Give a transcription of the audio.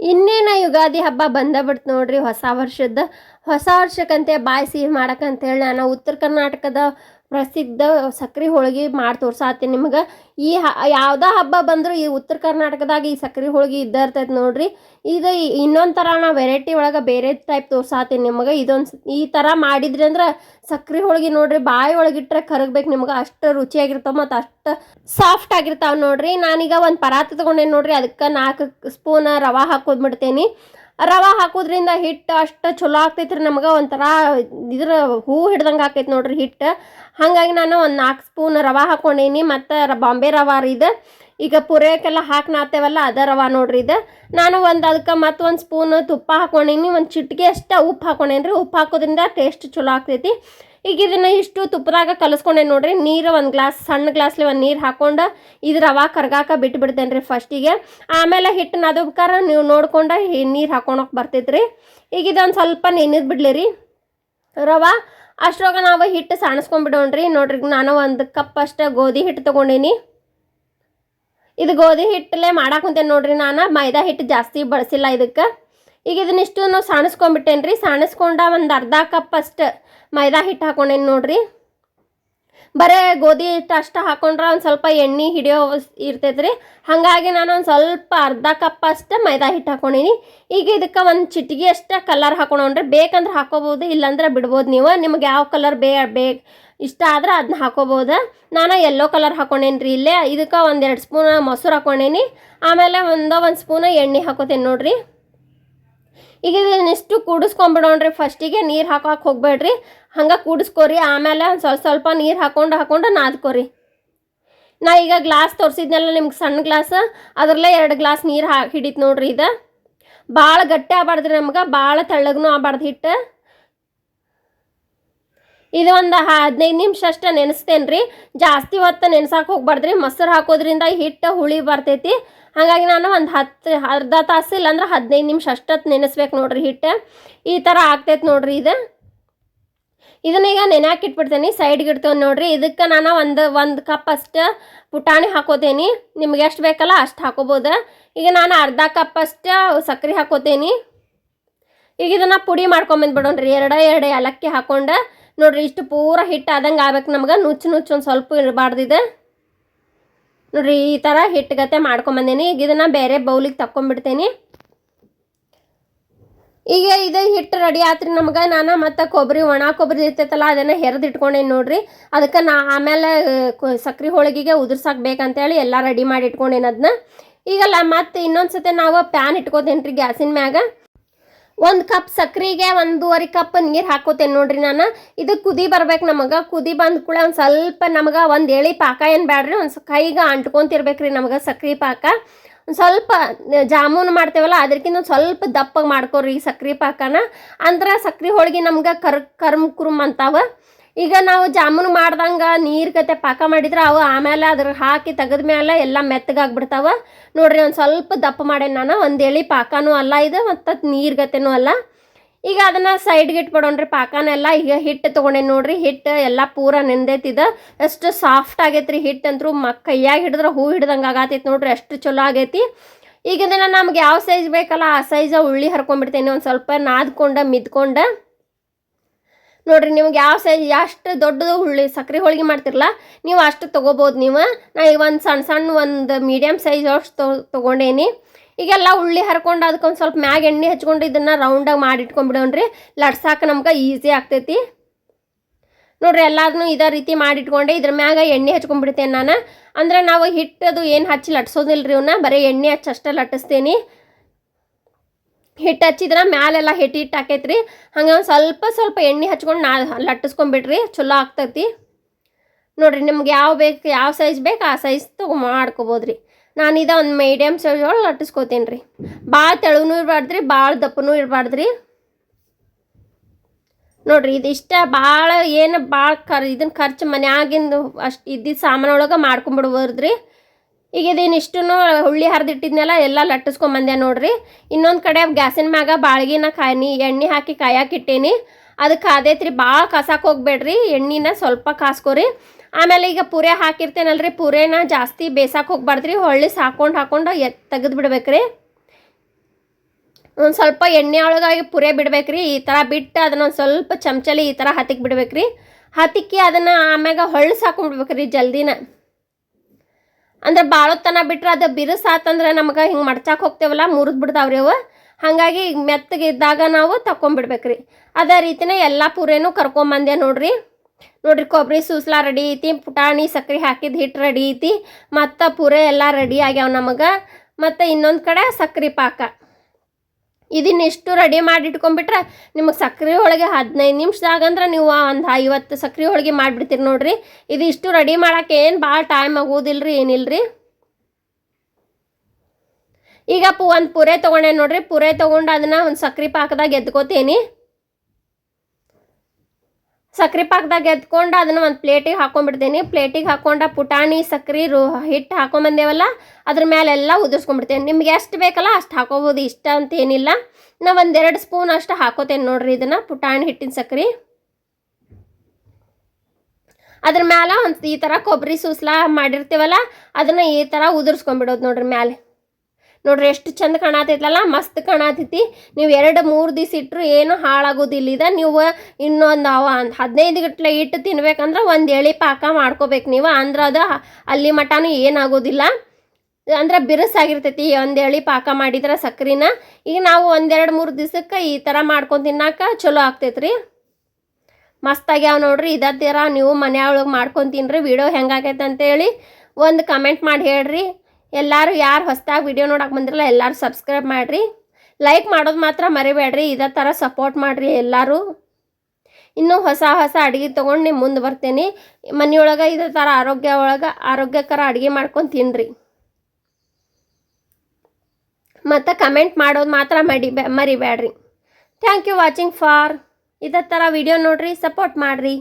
ಇನ್ನೇನ ಯುಗಾದಿ ಹಬ್ಬ ಬಂದ ಬಿಡ್ತು ನೋಡ್ರಿ ಹೊಸ ವರ್ಷದ, ಹೊಸ ವರ್ಷಕ್ಕಂತೆ ಬಾಯಿ ಸಿಹಿ ಮಾಡಕ್ಕಂತೇಳಿ ನಾನು ಉತ್ತರ ಕರ್ನಾಟಕದ ಪ್ರಸಿದ್ಧ ಸಕ್ರೆ ಹೋಳಿಗೆ ಮಾಡಿ ತೋರ್ಸಾತೀನಿ ನಿಮ್ಗೆ. ಈ ಹ, ಯಾವುದೇ ಹಬ್ಬ ಬಂದರೂ ಈ ಉತ್ತರ ಕರ್ನಾಟಕದಾಗ ಈ ಸಕ್ರೆ ಹೋಳಿಗೆ ಇದ್ದ ಇರ್ತೈತೆ ನೋಡ್ರಿ. ಇದು ಇನ್ನೊಂದು ಥರ ನಾ ವೆರೈಟಿ ಒಳಗೆ ಬೇರೆ ಟೈಪ್ ತೋರ್ಸಾತೀನಿ ನಿಮ್ಗೆ. ಇದೊಂದು ಈ ಥರ ಮಾಡಿದ್ರಿ ಅಂದ್ರೆ ಸಕ್ರೆ ಹೋಳಿಗೆ ನೋಡ್ರಿ ಬಾಯಿ ಒಳಗಿಟ್ರೆ ಕರಗ್ಬೇಕು ನಿಮ್ಗೆ. ಅಷ್ಟು ರುಚಿಯಾಗಿರ್ತಾವ ಮತ್ತು ಅಷ್ಟು ಸಾಫ್ಟ್ ಆಗಿರ್ತಾವ ನೋಡ್ರಿ. ನಾನೀಗ ಒಂದು ಪರಾತ ತೊಗೊಂಡೇನಿ ನೋಡ್ರಿ, ಅದಕ್ಕೆ ನಾಲ್ಕು ಸ್ಪೂನ್ ರವಾ ಹಾಕೋದ್ಬಿಡ್ತೇನೆ ರವಾ ಹಾಕೋದ್ರಿಂದ ಹಿಟ್ಟು ಅಷ್ಟು ಚಲೋ ಆಗ್ತೈತ್ರಿ ನಮ್ಗೆ. ಒಂಥರ ಇದ್ರ ಹೂ ಹಿಡ್ದಂಗೆ ಆಕೈತೆ ನೋಡ್ರಿ ಹಿಟ್ಟು ಹಾಗಾಗಿ ನಾನು ಒಂದು ನಾಲ್ಕು ಸ್ಪೂನ್ ರವಾ ಹಾಕೊಂಡೇನಿ. ಮತ್ತು ರ ಬಾಂಬೆ ರವಾ ರೀ ಇದು. ಈಗ ಪುರೇಕೆಲ್ಲ ಹಾಕಿ ನಾತೇವಲ್ಲ ಅದ ರವಾ ನೋಡ್ರಿ ಇದು. ನಾನು ಒಂದು ಅದಕ್ಕೆ ಮತ್ತೊಂದು ಸ್ಪೂನ್ ತುಪ್ಪ ಹಾಕೊಂಡೀನಿ. ಒಂದು ಚಿಟಿಕೆ ಅಷ್ಟೇ ಉಪ್ಪು ಹಾಕೊಂಡೇನಿ ರೀ ಉಪ್ಪು ಹಾಕೋದ್ರಿಂದ ಟೇಸ್ಟ್ ಚಲೋ ಆಗ್ತೈತಿ. ಈಗ ಇದನ್ನ ಇಷ್ಟು ತುಪ್ಪದಾಗ ಕಲಸ್ಕೊಂಡೆ ನೋಡ್ರಿ. ನೀರು ಒಂದು ಗ್ಲಾಸ್, ಸಣ್ಣ ಗ್ಲಾಸ್ಲಿ ಒಂದು ನೀರು ಹಾಕೊಂಡು ಇದು ರವಾ ಕರ್ಗಾಕ ಬಿಟ್ಟು ಬಿಡ್ತೇನೆ ರೀ ಫಸ್ಟಿಗೆ ಆಮೇಲೆ ಹಿಟ್ಟು ನದಬ್ಕಾರ ನೀವು ನೋಡ್ಕೊಂಡು ನೀರು ಹಾಕೊಳಕ್ಕೆ ಬರ್ತೈತ್ರಿ ಈಗ ಇದೊಂದು ಸ್ವಲ್ಪ ನೆನೆದು ಬಿಡ್ಲಿ ರೀ ರವಾ, ಅಷ್ಟ್ರೊಳಗೆ ನಾವು ಹಿಟ್ಟು ಸಾಣಿಸ್ಕೊಂಡ್ಬಿಡೋಣ್ರಿ ನೋಡ್ರಿ ನಾನು ಒಂದು ಕಪ್ ಅಷ್ಟು ಗೋಧಿ ಹಿಟ್ಟು ತೊಗೊಂಡೀನಿ. ಇದು ಗೋಧಿ ಹಿಟ್ಟಲ್ಲೇ ಮಾಡಾಕುಂತೇನೆ ನೋಡ್ರಿ ನಾನು. ಮೈದಾ ಹಿಟ್ಟು ಜಾಸ್ತಿ ಬಳಸಿಲ್ಲ ಇದಕ್ಕೆ. ಈಗ ಇದನ್ನಿಷ್ಟು ನಾವು ಸಾಣಿಸ್ಕೊಂಡ್ಬಿಟ್ಟೇನೆ ರೀ ಸಾಣಿಸ್ಕೊಂಡ ಒಂದು ಅರ್ಧ ಕಪ್ ಅಷ್ಟು ಮೈದಾ ಹಿಟ್ಟು ಹಾಕೊಂಡೇನಿ ನೋಡ್ರಿ? ಬರೇ ಗೋಧಿ ಹಿಟ್ಟು ಅಷ್ಟು ಹಾಕೊಂಡ್ರೆ ಒಂದು ಸ್ವಲ್ಪ ಎಣ್ಣೆ ಹಿಡಿಯೋ ಇರ್ತೈತೆ ರೀ ಹಾಗಾಗಿ ನಾನು ಒಂದು ಸ್ವಲ್ಪ ಅರ್ಧ ಕಪ್ ಅಷ್ಟೇ ಮೈದಾ ಹಿಟ್ಟು ಹಾಕೊಂಡೀನಿ. ಈಗ ಇದಕ್ಕೆ ಒಂದು ಚಿಟಿಗೆ ಅಷ್ಟೇ ಕಲರ್ ಹಾಕೊಂಡ್ರಿ ಬೇಕಂದ್ರೆ ಹಾಕೋಬೋದು, ಇಲ್ಲಾಂದ್ರೆ ಬಿಡ್ಬೋದು ನೀವು. ನಿಮ್ಗೆ ಯಾವ ಕಲರ್ ಬೇ ಬೇಕು ಇಷ್ಟ ಆದ್ರೆ ಅದನ್ನ ಹಾಕೋಬೋದು. ನಾನು ಎಲ್ಲೋ ಕಲರ್ ಹಾಕೊಂಡೇನಿ ರೀ ಇಲ್ಲೇ. ಇದಕ್ಕೆ ಒಂದು ಎರಡು ಸ್ಪೂನ್ ಮೊಸರು ಹಾಕೊಂಡೇನಿ. ಆಮೇಲೆ ಒಂದು ಒಂದು ಸ್ಪೂನ್ ಎಣ್ಣೆ ಹಾಕೋತೇನೆ ನೋಡ್ರಿ. ಈಗ ಇದನ್ನಿಷ್ಟು ಕೂಡಿಸ್ಕೊಂಬಿಡೋಣ್ರಿ ಫಸ್ಟಿಗೆ ನೀರು ಹಾಕೋಕೆ ಹೋಗ್ಬೇಡ್ರಿ. ಹಂಗೆ ಕೂಡಿಸ್ಕೊರಿ. ಆಮೇಲೆ ಸ್ವಲ್ಪ ಸ್ವಲ್ಪ ನೀರು ಹಾಕೊಂಡು ಹಾಕೊಂಡು ನಾದ್ಕೊರಿ. ನಾ ಈಗ ಗ್ಲಾಸ್ ತೋರಿಸಿದ್ನಲ್ಲ ನಿಮ್ಗೆ ಸಣ್ಣ ಗ್ಲಾಸ್ ಅದರಲ್ಲೇ ಎರಡು ಗ್ಲಾಸ್ ನೀರು ಹಾ ಹಿಡಿತು ನೋಡ್ರಿ ಇದು. ಭಾಳ ಗಟ್ಟಿ ಆಗ್ಬಾರ್ದ್ರಿ ನಮ್ಗೆ. ಭಾಳ ತೆಳ್ಳಗೂ ಆಗ್ಬಾರ್ದು ಹಿಟ್ಟು. ಇದು ಒಂದು ಹದಿನೈದು ನಿಮಿಷ ಅಷ್ಟು ನೆನೆಸ್ತೇನೆ ರೀ ಜಾಸ್ತಿ ಹೊತ್ತು ನೆನ್ಸಕ್ಕೆ ಹೋಗ್ಬಾರ್ದ್ರಿ. ಮೊಸರು ಹಾಕೋದ್ರಿಂದ ಹಿಟ್ಟು ಹುಳಿ ಬರ್ತೈತಿ. ಹಾಗಾಗಿ ನಾನು ಒಂದು ಹತ್ತು, ಅರ್ಧ ತಾಸು ಇಲ್ಲಾಂದ್ರೆ ಹದಿನೈದು ನಿಮಿಷ ಅಷ್ಟೊತ್ತು ನೆನೆಸ್ಬೇಕು ನೋಡ್ರಿ ಹಿಟ್ಟು. ಈ ಥರ ಆಗ್ತೈತೆ ನೋಡ್ರಿ ಇದು. ಇದನ್ನ ಈಗ ನೆನೆಯಾಕೆ ಇಟ್ಬಿಡ್ತೇನೆ ಸೈಡ್ಗೆ ಇಡ್ತೇವೆ ನೋಡ್ರಿ. ಇದಕ್ಕೆ ನಾನು ಒಂದು ಒಂದು ಕಪ್ ಅಷ್ಟು ಪುಟಾಣಿ ಹಾಕೋತೇನೆ. ನಿಮ್ಗೆ ಎಷ್ಟು ಬೇಕಲ್ಲ ಅಷ್ಟು ಹಾಕೋಬೋದು. ಈಗ ನಾನು ಅರ್ಧ ಕಪ್ ಅಷ್ಟು ಸಕ್ಕರೆ ಹಾಕೋತೇನೆ. ಈಗ ಇದನ್ನು ಪುಡಿ ಮಾಡ್ಕೊಂಬಂದ್ಬಿಡೋಣ್ರಿ ಎರಡ, ಎರಡು ಏಲಕ್ಕಿ ಹಾಕೊಂಡು. ನೋಡ್ರಿ ಇಷ್ಟು ಪೂರ ಹಿಟ್ಟು ಆದಂಗೆ ಆಗ್ಬೇಕು ನಮ್ಗೆ. ನುಚ್ಚು ನುಚ್ಚು ಒಂದು ಸ್ವಲ್ಪ ಇರಬಾರ್ದಿದೆ. ನೋಡ್ರಿ, ಈ ಥರ ಹಿಟ್ಟುಗತೆ ಮಾಡ್ಕೊಂಬಂದೇನಿ. ಈಗ ಇದನ್ನು ಬೇರೆ ಬೌಲಿಗೆ ತಕ್ಕೊಂಬಿಡ್ತೇನೆ. ಈಗ ಇದು ಹಿಟ್ಟು ರೆಡಿ ಆತ್ರಿ ನಮ್ಗೆ. ನಾನು ಮತ್ತು ಕೊಬ್ಬರಿ, ಒಣ ಕೊಬ್ಬರಿ ಇರ್ತೈತಲ್ಲ, ಅದನ್ನು ಹೆರ್ದು ಇಟ್ಕೊಂಡೇನಿ ನೋಡ್ರಿ. ಅದಕ್ಕೆ ನಾ ಆಮೇಲೆ ಸಕ್ರೆ ಹೋಳಿಗೆಗೆ ಉದುರ್ಸಾಕ್ಬೇಕಂತೇಳಿ ಎಲ್ಲ ರೆಡಿ ಮಾಡಿ ಇಟ್ಕೊಂಡೇನದನ್ನ ಈಗಲ್ಲ ಮತ್ತೆ ಇನ್ನೊಂದು ಸತಿ ನಾವು ಪ್ಯಾನ್ ಇಟ್ಕೋತೇನೆ ರೀ ಗ್ಯಾಸಿನ ಮ್ಯಾಗ. ಒಂದು ಕಪ್ ಸಕ್ರೆಗೆ ಒಂದೂವರೆ ಕಪ್ ನೀರು ಹಾಕೋತೇನೆ ನೋಡ್ರಿ ನಾನು. ಇದು ಕುದಿ ಬರ್ಬೇಕು ನಮಗೆ. ಕುದಿ ಬಂದ ಕೂಡ ಒಂದು ಸ್ವಲ್ಪ ನಮಗೆ ಒಂದು ಎಳಿ ಪಾಕ ಏನು ಬ್ಯಾಡ್ರಿ, ಒಂದು ಕೈಗೆ ಅಂಟ್ಕೊಂತಿರ್ಬೇಕ್ರಿ ನಮಗೆ ಸಕ್ರೆ ಪಾಕ. ಒಂದು ಸ್ವಲ್ಪ ಜಾಮೂನು ಮಾಡ್ತೇವಲ್ಲ ಅದಕ್ಕಿಂತ ಒಂದು ಸ್ವಲ್ಪ ದಪ್ಪಗೆ ಮಾಡ್ಕೋರಿ ಈ ಸಕ್ರೆ ಪಾಕನ. ಅಂದ್ರೆ ಸಕ್ರೆ ಹೋಳಿಗೆ ನಮ್ಗೆ ಕರ್, ಕರ್ಮ್ ಕುರುಮ್ ಅಂತಾವ. ಈಗ ನಾವು ಜಾಮೂನು ಮಾಡ್ದಂಗೆ ನೀರು ಕತೆ ಪಾಕ ಮಾಡಿದ್ರೆ ಅವು ಆಮೇಲೆ ಅದ್ರ ಹಾಕಿ ತೆಗೆದ ಮೇಲೆ ಎಲ್ಲ ಮೆತ್ತಗಾಗ್ಬಿಡ್ತಾವ. ನೋಡ್ರಿ ಒಂದು ಸ್ವಲ್ಪ ದಪ್ಪ ಮಾಡೇನಿ ನಾನು, ಒಂದು ಎಳಿ ಪಾಕನೂ ಅಲ್ಲ ಇದು ಮತ್ತು ನೀರು ಗತೆನೂ ಅಲ್ಲ. ಈಗ ಅದನ್ನು ಸೈಡ್ಗೆ ಇಟ್ಬಿಡೋಣ್ರಿ ಪಾಕನೆಲ್ಲ ಈಗ ಹಿಟ್ಟು ತೊಗೊಂಡೇನಿ ನೋಡ್ರಿ ಹಿಟ್ಟು ಎಲ್ಲ ಪೂರ ನೆಂದೈತಿದ ಎಷ್ಟು ಸಾಫ್ಟ್ ಆಗೈತ್ರಿ ಹಿಟ್ಟು ಅಂತರೂ ಮ ಕೈಯಾಗಿ ಹಿಡಿದ್ರೆ ಹೂ ಹಿಡ್ದಂಗೆ ಆಗತ್ತೈತಿ ನೋಡ್ರಿ, ಅಷ್ಟು ಚಲೋ ಆಗೈತಿ. ಈಗ ನಮ್ಗೆ ಯಾವ ಸೈಜ್ ಬೇಕಲ್ಲ, ಆ ಸೈಜ ಉಳ್ಳಿ ಹರ್ಕೊಂಡ್ಬಿಡ್ತೇನೆ ಒಂದು ಸ್ವಲ್ಪ ನಾದ್ಕೊಂಡು, ಮಿದ್ಕೊಂಡು. ನೋಡ್ರಿ, ನಿಮ್ಗೆ ಯಾವ ಸೈಜ್ ಎಷ್ಟು ದೊಡ್ಡದು ಹುಳ್ಳಿ ಸಕ್ರೆ ಹೋಳಿಗೆ ಮಾಡ್ತಿರಲ್ಲ ನೀವು ಅಷ್ಟು ತೊಗೋಬೋದು ನೀವು. ನಾ ಈಗ ಒಂದು ಸಣ್ಣ ಸಣ್ಣ ಒಂದು ಮೀಡಿಯಮ್ ಸೈಜ್ ಅಷ್ಟು ತೊ ತೊಗೊಂಡೇನಿ. ಈಗೆಲ್ಲ ಉಳ್ಳಿ ಹರ್ಕೊಂಡು ಅದಕ್ಕೊಂದು ಸ್ವಲ್ಪ ಮ್ಯಾಗ ಎಣ್ಣೆ ಹಚ್ಕೊಂಡು ಇದನ್ನು ರೌಂಡಾಗಿ ಮಾಡಿ ಇಟ್ಕೊಂಡ್ಬಿಡೋಣ್ರಿ ಲಡ್ಸಾಕ ನಮ್ಗೆ ಈಸಿ ಆಗ್ತೈತಿ. ನೋಡ್ರಿ ಎಲ್ಲಾದನ್ನು ಇದೇ ರೀತಿ ಮಾಡಿಟ್ಕೊಂಡೆ. ಇದ್ರ ಮ್ಯಾಗ ಎಣ್ಣೆ ಹಚ್ಕೊಂಡ್ಬಿಡ್ತೇನೆ ನಾನು. ಅಂದ್ರೆ ನಾವು ಹಿಟ್ಟದು ಏನು ಹಚ್ಚಿ ಲಟ್ಸೋದಿಲ್ಲ ರೀ ಇವನ್ನ ಬರೀ ಎಣ್ಣೆ ಹಚ್ಚಿ ಅಷ್ಟೇ ಲಟ್ಟಿಸ್ತೀನಿ. ಹಿಟ್ಟು ಹಚ್ಚಿದ್ರೆ ಮ್ಯಾಲೆಲ್ಲ ಹಿಟ್ಟು ಹಿಟ್ಟು ಹಾಕೈತ್ರಿ ಹಂಗೆ ಒಂದು ಸ್ವಲ್ಪ ಸ್ವಲ್ಪ ಎಣ್ಣೆ ಹಚ್ಕೊಂಡು ನಾ ಲಟ್ಟಿಸ್ಕೊಂಬಿಡ್ರಿ ಚಲೋ ಆಗ್ತೈತಿ. ನೋಡ್ರಿ ನಿಮ್ಗೆ ಯಾವ ಬೇಕು, ಯಾವ ಸೈಜ್ ಬೇಕು ಆ ಸೈಜ್ ತಗೊ ರೀ ನಾನು ಇದ ಒಂದು ಮೀಡಿಯಮ್ ಸೈಜ್ ಒಳಗೆ ಲಟ್ಟಿಸ್ಕೋತೀನಿ ರೀ ಭಾಳ ತೆಳುನೂ ಇರಬಾರ್ದ್ರಿ ಭಾಳ ದಪ್ಪನೂ ಇರಬಾರ್ದ್ರಿ. ನೋಡ್ರಿ ಇದಿಷ್ಟ ಭಾಳ ಏನು ಭಾಳ ಖರ್ ಇದನ್ನ ಖರ್ಚು ಮನ್ಯಾಗಿಂದು ಅಷ್ಟು ಇದ್ದಿದ್ದು ಸಾಮಾನೊಳಗೆ ಮಾಡ್ಕೊಂಬಿಡ್ಬೋದ್ರಿ. ಈಗ ಇದೇನು ಇಷ್ಟು ಹುಳ್ಳಿ ಹರಿದಿಟ್ಟಿದ್ನೆಲ್ಲ ಎಲ್ಲ ಲಟ್ಟಿಸ್ಕೊಂಬಂದೆ ನೋಡ್ರಿ. ಇನ್ನೊಂದು ಕಡೆ ಗ್ಯಾಸಿನ ಮ್ಯಾಗ ಬಾಳ್ಗಿನ ಕಾಯಿ ಎಣ್ಣೆ ಹಾಕಿ ಕಾಯಾಕಿಟ್ಟೇನಿ ಅದಕ್ಕೆ ಕಾದೈತ್ರಿ ಭಾಳ ಕಸಾಕ್ ಹೋಗ್ಬೇಡ್ರಿ, ಎಣ್ಣೆನ ಸ್ವಲ್ಪ ಕಾಸ್ಕೋರಿ. ಆಮೇಲೆ ಈಗ ಪೂರೆ ಹಾಕಿರ್ತೇನಲ್ರಿ, ಪೂರೆನ ಜಾಸ್ತಿ ಬೇಸಕ್ಕೆ ಹೋಗ್ಬಾರ್ದ್ರಿ, ಹೊಳ್ಳಿ ಸಾಕೊಂಡು ಹಾಕೊಂಡು ಎತ್ ತೆಗೆದು ಬಿಡ್ಬೇಕ್ರಿ. ಒಂದು ಸ್ವಲ್ಪ ಎಣ್ಣೆ ಒಳಗಾಗಿ ಪುರೆ ಬಿಡ್ಬೇಕ್ರಿ, ಈ ಥರ ಬಿಟ್ಟು ಅದನ್ನ ಒಂದು ಸ್ವಲ್ಪ ಚಮಚಲಿ ಈ ಥರ ಹತ್ತಿಕ್ ಬಿಡ್ಬೇಕ್ರಿ. ಹತ್ತಿಕ್ಕಿ ಅದನ್ನು ಆಮ್ಯಾಗ ಹೊಳ್ಳಿ ಸಾಕೊಂಡ್ಬಿಡ್ಬೇಕ್ರಿ ಜಲ್ದಿನ. ಅಂದ್ರೆ ಬಾಳೊತ್ತನ ಬಿಟ್ರೆ ಅದು ಬಿರುಸಾತಂದ್ರೆ ನಮ್ಗೆ ಹಿಂಗೆ ಮಡ್ಚಾಕ್ ಹೋಗ್ತೇವಲ್ಲ, ಮುರಿದು ಬಿಡ್ತಾವ್ರಿ ಅವು. ಹಾಗಾಗಿ ಮೆತ್ತಗೆ ಇದ್ದಾಗ ನಾವು ತಕೊಂಡ್ಬಿಡ್ಬೇಕ್ರಿ ಅದೇ ರೀತಿನೇ ಎಲ್ಲ ಪೂರೇನು ಕರ್ಕೊಂಬಂದೆ ನೋಡ್ರಿ. ನೋಡ್ರಿ ಕೊಬ್ಬರಿ ಸೂಸ್ಲಾ ರೆಡಿ ಐತಿ, ಪುಟಾಣಿ ಸಕ್ಕರೆ ಹಾಕಿದ ಹಿಟ್ಟು ರೆಡಿ ಐತಿ. ಮತ್ತು ಪೂರೆ ಎಲ್ಲ ರೆಡಿ ಆಗ್ಯಾವ ನಮಗೆ. ಮತ್ತು ಇನ್ನೊಂದು ಕಡೆ ಸಕ್ರೆ ಪಾಕ. ಇದನ್ನಿಷ್ಟು ರೆಡಿ ಮಾಡಿ ಇಟ್ಕೊಂಡ್ಬಿಟ್ರೆ ನಿಮಗೆ ಸಕ್ರೆ ಹೋಳಿಗೆ ಹದಿನೈದು ನಿಮಿಷದಾಗ ಅಂದ್ರೆ ನೀವು ಒಂದು ಐವತ್ತು ಸಕ್ರೆ ಹೋಳಿಗೆ ಮಾಡಿಬಿಡ್ತೀರಿ ನೋಡಿರಿ. ಇದು ಇಷ್ಟು ರೆಡಿ ಮಾಡಕ್ಕೆ ಏನು ಭಾಳ ಟೈಮ್ ಆಗೋದಿಲ್ಲ ರೀ ಏನಿಲ್ಲ ರೀ ಈಗ ಪು ಒಂದು ಪೂರೆ ತೊಗೊಂಡೆ ನೋಡಿರಿ, ಪೂರೆ ತೊಗೊಂಡು ಅದನ್ನು ಒಂದು ಸಕ್ರೆ ಪಾಕದಾಗ ಎದ್ಕೋತೀನಿ ಸಕ್ರೆ ಪಾಕದಾಗ ಎದ್ಕೊಂಡು ಅದನ್ನ ಒಂದು ಪ್ಲೇಟಿಗೆ ಹಾಕೊಂಡ್ಬಿಡ್ತೀನಿ. ಪ್ಲೇಟಿಗೆ ಹಾಕೊಂಡ ಪುಟಾಣಿ, ಸಕ್ರೆ, ರು ಹಿಟ್ಟು ಹಾಕೊಂಬಂದೇವಲ್ಲ, ಅದ್ರ ಮೇಲೆ ಎಲ್ಲ ಉದುರ್ಸ್ಕೊಂಡ್ಬಿಡ್ತೇನೆ. ನಿಮ್ಗೆ ಎಷ್ಟು ಬೇಕಲ್ಲ ಅಷ್ಟು ಹಾಕೋಬೋದು, ಇಷ್ಟ ಅಂತ ಏನಿಲ್ಲ. ನಾ ಒಂದೆರಡು ಸ್ಪೂನ್ ಅಷ್ಟು ಹಾಕೋತೇನೆ ನೋಡ್ರಿ ಇದನ್ನು, ಪುಟಾಣಿ, ಹಿಟ್ಟಿನ ಸಕ್ರೆ. ಅದ್ರ ಮ್ಯಾಲ ಒಂದು ಈ ಥರ ಕೊಬ್ಬರಿ ಸೂಸ್ಲಾ ಮಾಡಿರ್ತೀವಲ್ಲ, ಅದನ್ನು ಈ ಥರ ಉದುರ್ಸ್ಕೊಂಡ್ಬಿಡೋದು ನೋಡ್ರಿ ಮ್ಯಾಲೆ. ನೋಡ್ರಿ ಎಷ್ಟು ಚಂದ ಕಾಣತೈತಲ್ಲ ಮಸ್ತ್ ಕಾಣತೈತಿ. ನೀವು ಎರಡು, ಮೂರು ದಿವಸ ಇಟ್ಟರು ಏನು ಹಾಳಾಗೋದಿಲ್ಲ ಇದ ನೀವು ಇನ್ನೊಂದು ಅವ ಹದಿನೈದು ಗಂಟ್ಲೆ ಇಟ್ಟು ತಿನ್ಬೇಕಂದ್ರೆ ಒಂದು ಎಳೆ ಪಾಕ ಮಾಡ್ಕೋಬೇಕು ನೀವು. ಅಂದ್ರೆ ಅದು ಅಲ್ಲಿ ಮಟನೂ ಏನಾಗೋದಿಲ್ಲ. ಅಂದ್ರೆ ಬಿರುಸಾಗಿರ್ತೈತಿ, ಒಂದು ಎಳೆ ಪಾಕ ಮಾಡಿದ್ರೆ ಸಕ್ರಿನ. ಈಗ ನಾವು ಒಂದೆರಡು ಮೂರು ದಿವಸಕ್ಕೆ ಈ ಥರ ಮಾಡ್ಕೊಂಡು ತಿನ್ನಾಕ ಚಲೋ ಆಗ್ತೈತ್ರಿ. ಮಸ್ತ್ ಆಗ್ಯಾವ ನೋಡ್ರಿ. ಇದೇ ಥರ ನೀವು ಮನೆಯೊಳಗೆ ಮಾಡ್ಕೊಂಡು ತಿನ್ರಿ. ವಿಡಿಯೋ ಹೆಂಗಾಗೈತೆ ಅಂತೇಳಿ ಒಂದು ಕಮೆಂಟ್ ಮಾಡಿ ಹೇಳ್ರಿ. ಎಲ್ಲರೂ ಯಾರು ಹೊಸ್ದಾಗಿ ವಿಡಿಯೋ ನೋಡಕ್ಕೆ ಬಂದಿರಲ್ಲ, ಎಲ್ಲರೂ ಸಬ್ಸ್ಕ್ರೈಬ್ ಮಾಡಿರಿ. ಲೈಕ್ ಮಾಡೋದು ಮಾತ್ರ ಮರಿಬೇಡ್ರಿ, ಇದೇ ಥರ ಸಪೋರ್ಟ್ ಮಾಡಿರಿ ಎಲ್ಲರೂ. ಇನ್ನೂ ಹೊಸ ಹೊಸ ಅಡುಗೆ ತೊಗೊಂಡು ನಿಮ್ಮ ಮುಂದೆ ಬರ್ತೀನಿ. ಮನೆಯೊಳಗೆ ಇದೇ ಥರ ಆರೋಗ್ಯ ಒಳಗೆ ಆರೋಗ್ಯಕರ ಅಡುಗೆ ಮಾಡ್ಕೊಂಡು ತಿನ್ನಿರಿ ಮತ್ತು ಕಮೆಂಟ್ ಮಾಡೋದು ಮಾತ್ರ ಮಡಿ ಮರಿಬೇಡ್ರಿ ಥ್ಯಾಂಕ್ ಯು ವಾಚಿಂಗ್ ಫಾರ್ ಇದೇ ಥರ ವಿಡಿಯೋ ನೋಡಿರಿ ಸಪೋರ್ಟ್ ಮಾಡಿರಿ.